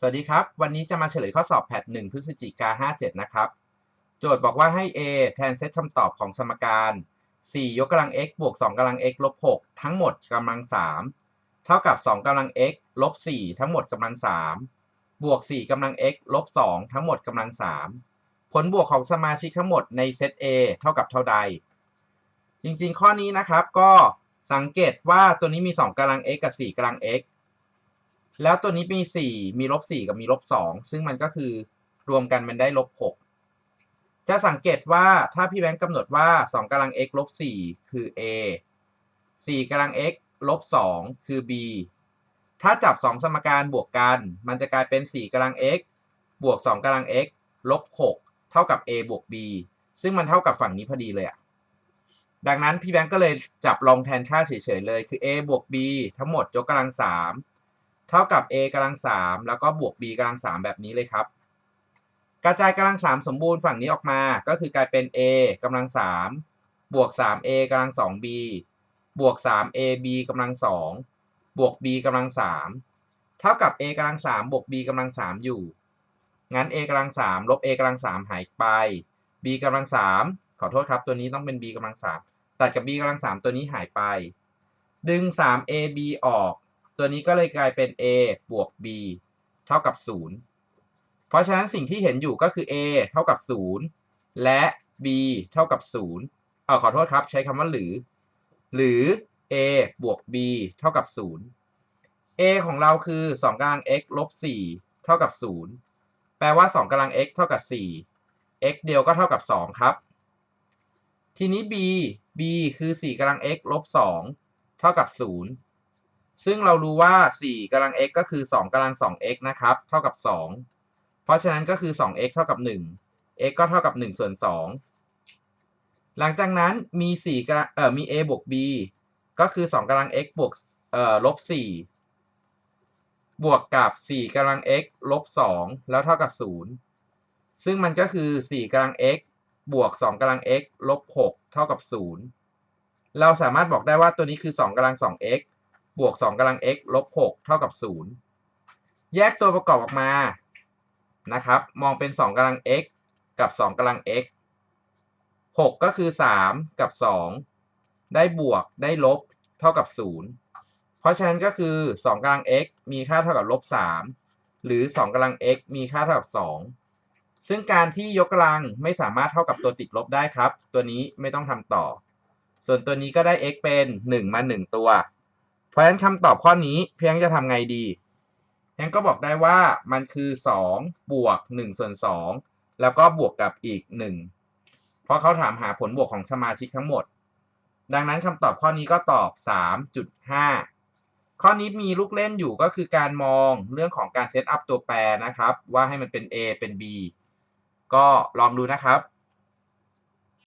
สวัสดีครับ วันนี้จะมาเฉลยข้อสอบแพท1พฤศจิกา57 นะครับ โจทย์บอกว่าให้ A แทนเซตคำตอบของสมการ 4 ยกกำลัง x บวก 2กำลัง x ลบ 6 ทั้งหมดกำลัง 3 เท่ากับ 2กำลัง x ลบ 4 ทั้งหมดกำลัง 3 บวก 4กำลัง x ลบ 2 ทั้งหมดกำลัง 3 ผลบวกของสมาชิกทั้งหมดในเซต A เท่ากับเท่าใด จริงๆ ข้อนี้นะครับก็สังเกตว่าตัวนี้มี 2กำลัง x กับ 4กำลัง x แล้วตัวนี้มี 4 มีลบ4กับมีลบ2ซึ่งมันก็คือรวมกันมันได้ลบ6จะสังเกตว่าถ้าพี่แบงค์กำหนดว่า 2กำลัง x ลบ4คือ a 4กำลัง x ลบ2คือ b ถ้าจับ 2 สมการบวกกัน มันจะกลายเป็น 4กำลัง x บวก 2กำลัง x ลบ 6 เท่ากับ a บวก b ซึ่งมันเท่ากับฝั่งนี้พอดีเลยอะดังนั้นพี่แบงค์ก็เลยจับลองแทนค่าเฉยๆเลย คือ a บวก b ทั้งหมดยกกำลัง 3 เท่ากับ a กำลัง3แล้วก็บวก b กำลัง3แบบนี้เลยครับ กระจายกำลัง3สมบูรณ์ฝั่งนี้ออกมา ก็คือกลายเป็น a กำลัง3บวก 3a กำลัง 2b บวก 3ab กำลัง 2 บวก b กำลัง 3 เท่ากับ a กำลัง 3 บวก b กำลัง 3 อยู่ งั้น a กำลัง 3 ลบ a กำลัง 3 หายไป b กำลัง 3 ขอโทษครับ ตัวนี้ต้องเป็น b กำลัง 3 ตัดกับ b กำลัง 3 ตัวนี้หายไป ดึง 3ab ออก ตัวนี้ก็เลยกลายเป็น a บวก b เท่ากับ 0 เพราะฉะนั้นสิ่งที่เห็นอยู่ก็คือ a เท่ากับ 0 และ b เท่ากับ 0 เออขอโทษครับ ใช้คำว่าหรือ หรือ a บวก b เท่ากับ 0 a ของเราคือ 2กำลัง x ลบ 4 เท่ากับ 0 แปลว่า 2กำลัง x เท่ากับ 4 x เดียวก็เท่ากับ 2 ครับ ทีนี้ b b คือ 4กำลัง x ลบ 2 เท่ากับ 0 ซึ่งเรารู้ว่า 4กำลัง x ก็คือ 2กำลัง 2x นะครับ เท่ากับ 2 เพราะฉะนั้นก็คือ 2x เท่ากับ 1 x ก็เท่ากับ 1 ส่วน 2 หลังจากนั้นมี4กำลังเอ่อมี a บวก b ก็คือ 2กำลัง x บวกเอ่อลบ 4 บวกกับ 4กำลัง x ลบ 2 แล้วเท่ากับ 0 ซึ่งมันก็คือ 4กำลัง x บวก 2กำลัง x ลบ 6 เท่ากับ 0 เราสามารถบอกได้ว่าตัวนี้คือ 2กำลัง 2x บวก 2กำลัง x ลบ 6 เท่ากับ 0 แยกตัวประกอบออกมานะครับ มองเป็น 2กำลัง x กับ 2กำลัง x 6 ก็คือ 3 กับ 2 ได้บวกได้ลบเท่ากับ 0 เพราะฉะนั้นก็คือ 2กำลัง x มีค่าเท่ากับลบ 3 หรือ 2กำลัง x มีค่าเท่ากับ 2 ซึ่งการที่ยกกำลังไม่สามารถเท่ากับตัวติดลบได้ครับ ตัวนี้ไม่ต้องทำต่อ ส่วนตัวนี้ก็ได้ x เป็น 1 มา 1 ตัว ราะฉะนั้นคำตอบข้อนี้เพียงจะทำไงดีเพียงก็บอกได้ว่ามันคือ2บวก1ส่วน2แล้วก็บวกกับอีก 1 เพราะเขาถามหาผลบวกของสมาชิกทั้งหมด ดังนั้นคำตอบข้อนี้ก็ตอบ 3.5 ข้อนี้มีลูกเล่นอยู่ก็คือการมองเรื่องของการเซตอัพตัวแปรนะครับ ว่าให้มันเป็น A เป็น B ก็ลองดูนะครับ